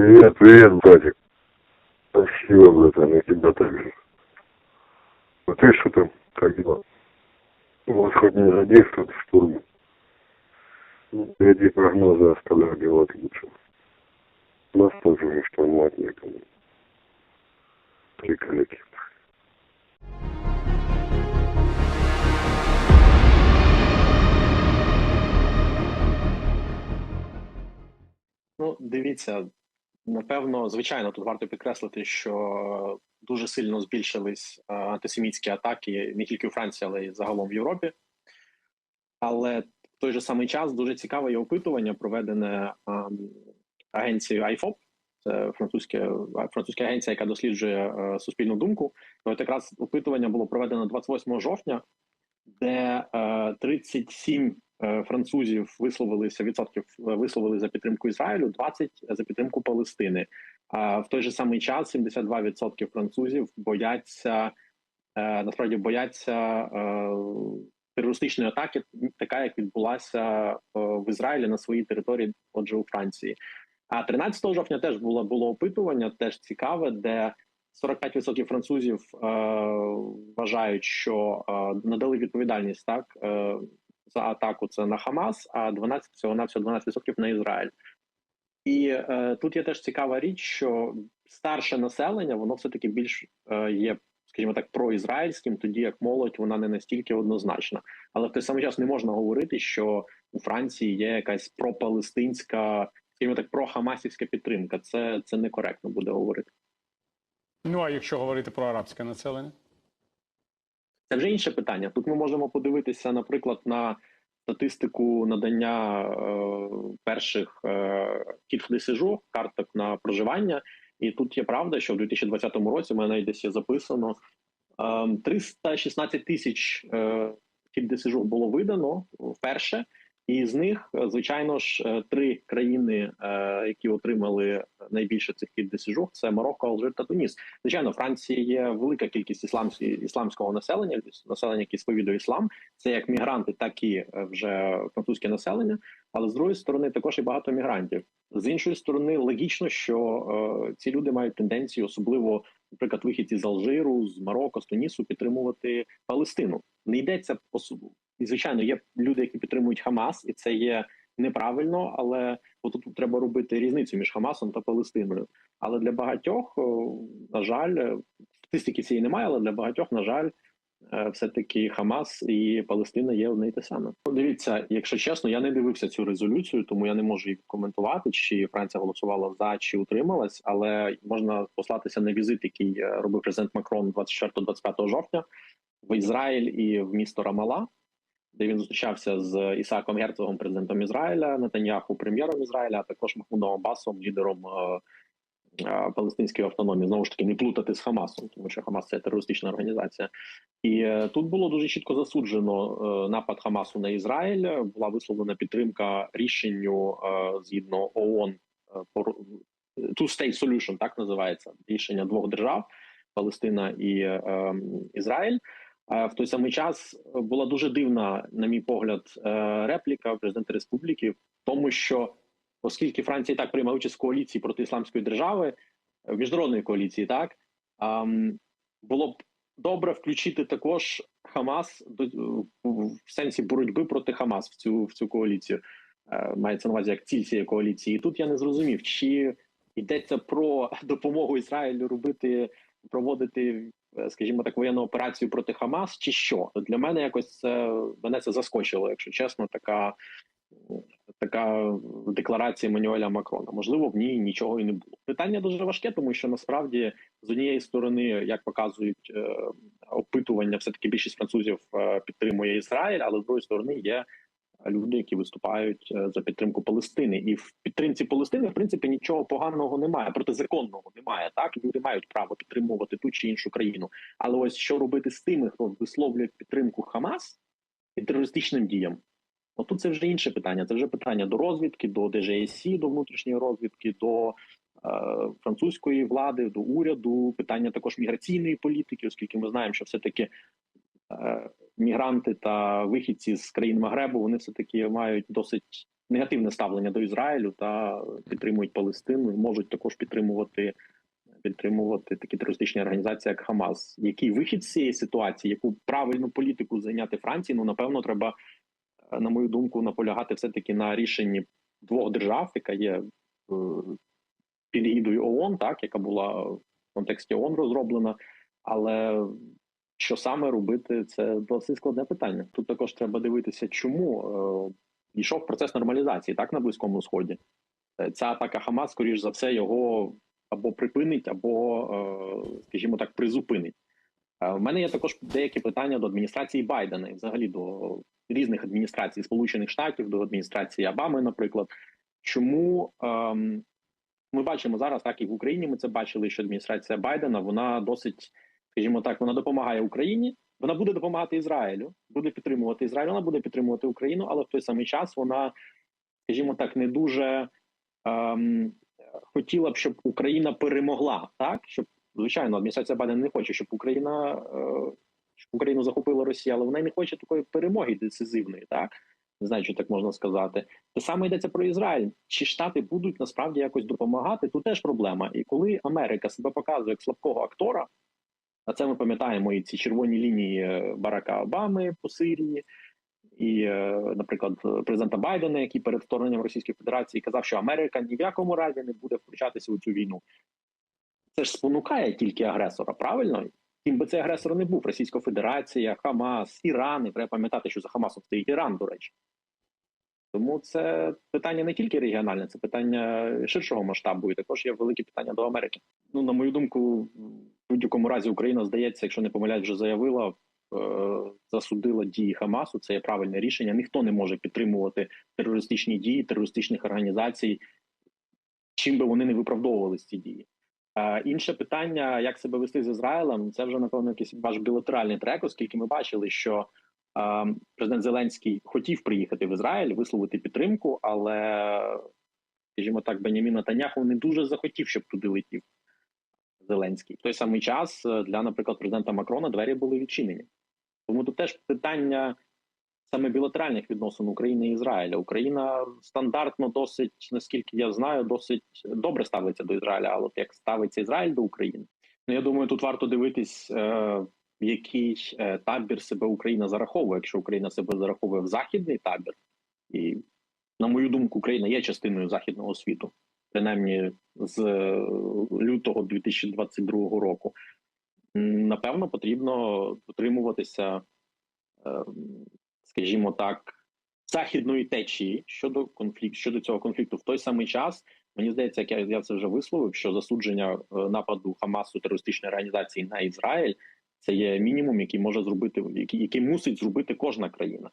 Привет, привет, братик. Спасибо, братан, и тебя также. А ты что там, как дела? У вас хоть не задействует в штурме? Ну, Впереди прогнозы оставляю делать лучше. Нас тоже уже штурмовать некому. Три коллеги. Ну, дивіться, напевно, звичайно, тут варто підкреслити, що дуже сильно збільшились е, антисемітські атаки не тільки у Франції, але й загалом в Європі. Але в той же самий час дуже цікаве є опитування, проведене ем, агенцією IFOP, це французьке, французька агенція, яка досліджує е, суспільну думку. І От якраз опитування було проведено 28 жовтня, де е, 37 е, французів висловилися відсотків е, висловили за підтримку Ізраїлю, 20 за підтримку Палестини. А в той же самий час 72% французів бояться е, насправді бояться е, терористичної атаки, така як відбулася е, в Ізраїлі на своїй території, отже, у Франції. А 13 жовтня теж було було опитування, теж цікаве, де 45% французів е, вважають, що е, надали відповідальність так е, за атаку це на Хамас, а 12 всього на всього 12% на Ізраїль. І е, тут є теж цікава річ, що старше населення воно все таки більш е, є, скажімо так, проізраїльським, тоді як молодь вона не настільки однозначна. Але в той самий час не можна говорити, що у Франції є якась пропалестинська, скажімо так, прохамасівська підтримка. Це, це некоректно буде говорити. Ну а якщо говорити про арабське населення? Це вже інше питання. Тут ми можемо подивитися, наприклад, на статистику надання е, перших е, кіт де сижу, карток на проживання. І тут є правда, що в 2020 році в мене десь є записано е, 316 тисяч е, кіт де сижу було видано вперше. І з них, е, звичайно ж, е, три країни, е, які отримали найбільше цих кіт це Марокко, Алжир та Туніс. Звичайно, Франції є велика кількість ісламські, ісламського населення, населення, яке сповідує іслам. Це як мігранти, так і вже французьке населення. Але з другої сторони, також і багато мігрантів. З іншої сторони, логічно, що ці люди мають тенденцію, особливо, наприклад, вихідці з Алжиру, з Марокко, з Тунісу, підтримувати Палестину. Не йдеться по суду. І звичайно, є люди, які підтримують Хамас, і це є неправильно, але тут треба робити різницю між Хамасом та Палестиною. Але для багатьох, на жаль, е, статистики цієї немає, але для багатьох, на жаль, е, все-таки Хамас і Палестина є одне й те саме. Дивіться, якщо чесно, я не дивився цю резолюцію, тому я не можу її коментувати, чи Франція голосувала за чи утрималась, але можна послатися на візит, який е, робив президент Макрон 24-25 жовтня в Ізраїль і в місто Рамала де він зустрічався з Ісаком Герцогом, президентом Ізраїля, Нетаньяху, прем'єром Ізраїля, а також Махмудом Аббасом, лідером е, е, палестинської автономії. Знову ж таки, не плутати з Хамасом, тому що Хамас це терористична організація. І е, тут було дуже чітко засуджено напад Хамасу на Ізраїль. Була висловлена підтримка рішенню згідно ООН Two-State Solution, так називається рішення двох держав Палестина і е, е, Ізраїль. А в той самий час була дуже дивна, на мій погляд, е, репліка президента республіки, в тому що оскільки Франція так приймає участь в коаліції проти ісламської держави, в міжнародної коаліції, так було б добре включити також Хамас в сенсі боротьби проти Хамас в цю в цю коаліцію. Е, Мається на увазі як ціль цієї коаліції. І тут я не зрозумів, чи йдеться про допомогу Ізраїлю робити проводити, е, скажімо так, воєнну операцію проти Хамас, чи що для мене якось це мене це заскочило, якщо чесно, така така декларація Мануеля Макрона. Можливо, в ній нічого і не було. Питання дуже важке, тому що насправді з однієї сторони, як показують е, опитування, все таки більшість французів е, підтримує Ізраїль, але з другої сторони є люди, які виступають е, за підтримку Палестини, і в підтримці Палестини в принципі нічого поганого немає, протизаконного немає. Так люди мають право підтримувати ту чи іншу країну. Але ось що робити з тими, хто висловлює підтримку Хамас і терористичним діям? Отут це вже інше питання. Це вже питання до розвідки, до ДЖСІ, до внутрішньої розвідки, до е, французької влади, до уряду. Питання також міграційної політики, оскільки ми знаємо, що все таки е, мігранти та вихідці з країн Магребу вони все таки мають досить негативне ставлення до Ізраїлю та підтримують Палестину можуть також підтримувати підтримувати такі терористичні організації, як Хамас. Який вихід з цієї ситуації, яку правильну політику зайняти Франції? Ну напевно, треба, е, на мою думку, наполягати все таки на рішенні двох держав, яка є е, під егідою ООН, так яка була в контексті ООН розроблена, але що саме робити, це досить складне питання. Тут також треба дивитися, чому е, йшов процес нормалізації так на близькому сході. Е, Ця атака Хамас, скоріш за все, його або припинить, або, е, скажімо так, призупинить. Е, У мене є також деякі питання до адміністрації Байдена і взагалі до різних адміністрацій Сполучених Штатів, до адміністрації Обами, наприклад. Чому ем, ми бачимо зараз, так і в Україні ми це бачили, що адміністрація Байдена вона досить, скажімо так, вона допомагає Україні, вона буде допомагати Ізраїлю, буде підтримувати Ізраїль, вона буде підтримувати Україну, але в той самий час вона, скажімо так, не дуже ем, хотіла б, щоб Україна перемогла, так щоб звичайно адміністрація Байдена не хоче, щоб Україна е, щоб Україну захопила Росія, але вона не хоче такої перемоги децизивної, так не знаю, чи так можна сказати. Те саме йдеться про Ізраїль. Чи штати будуть насправді якось допомагати? Тут теж проблема. І коли Америка себе показує як слабкого актора, а це ми пам'ятаємо і ці червоні лінії е, Барака Обами по Сирії, і, е, наприклад, президента Байдена, який перед вторгненням Російської Федерації казав, що Америка ні в якому разі не буде втручатися у цю війну. Це ж спонукає тільки агресора, правильно? Ким би цей агресор не був Російська Федерація, Хамас, Іран. І треба пам'ятати, що за Хамасом стоїть Іран, до речі. Тому це питання не тільки регіональне, це питання ширшого масштабу, і також є великі питання до Америки. Ну, на мою думку, в будь-якому разі Україна здається, якщо не помиляюсь, вже заявила, е, засудила дії Хамасу. Це є правильне рішення. Ніхто не може підтримувати терористичні дії терористичних організацій, чим би вони не виправдовували ці дії. Е, інше питання, як себе вести з Ізраїлем, це вже напевно якийсь ваш білатеральний трек, оскільки ми бачили, що президент Зеленський хотів приїхати в Ізраїль, висловити підтримку, але, скажімо так, Бенямін Натаняху не дуже захотів, щоб туди летів Зеленський. В той самий час е, для, наприклад, президента Макрона двері були відчинені. Тому тут теж питання саме білатеральних відносин України і Ізраїля. Україна стандартно досить, наскільки я знаю, досить добре ставиться до Ізраїля. Але от як ставиться Ізраїль до України, ну я думаю, тут варто дивитись, е, в який е, табір себе Україна зараховує. Якщо Україна себе зараховує в західний табір, і на мою думку, Україна є частиною західного світу, принаймні з е, лютого 2022 року. Напевно, потрібно дотримуватися е, скажімо так, західної течії щодо конфлікту щодо цього конфлікту в той самий час. Мені здається, як я, це вже висловив, що засудження нападу Хамасу терористичної організації на Ізраїль це є мінімум, який може зробити, який, який мусить зробити кожна країна.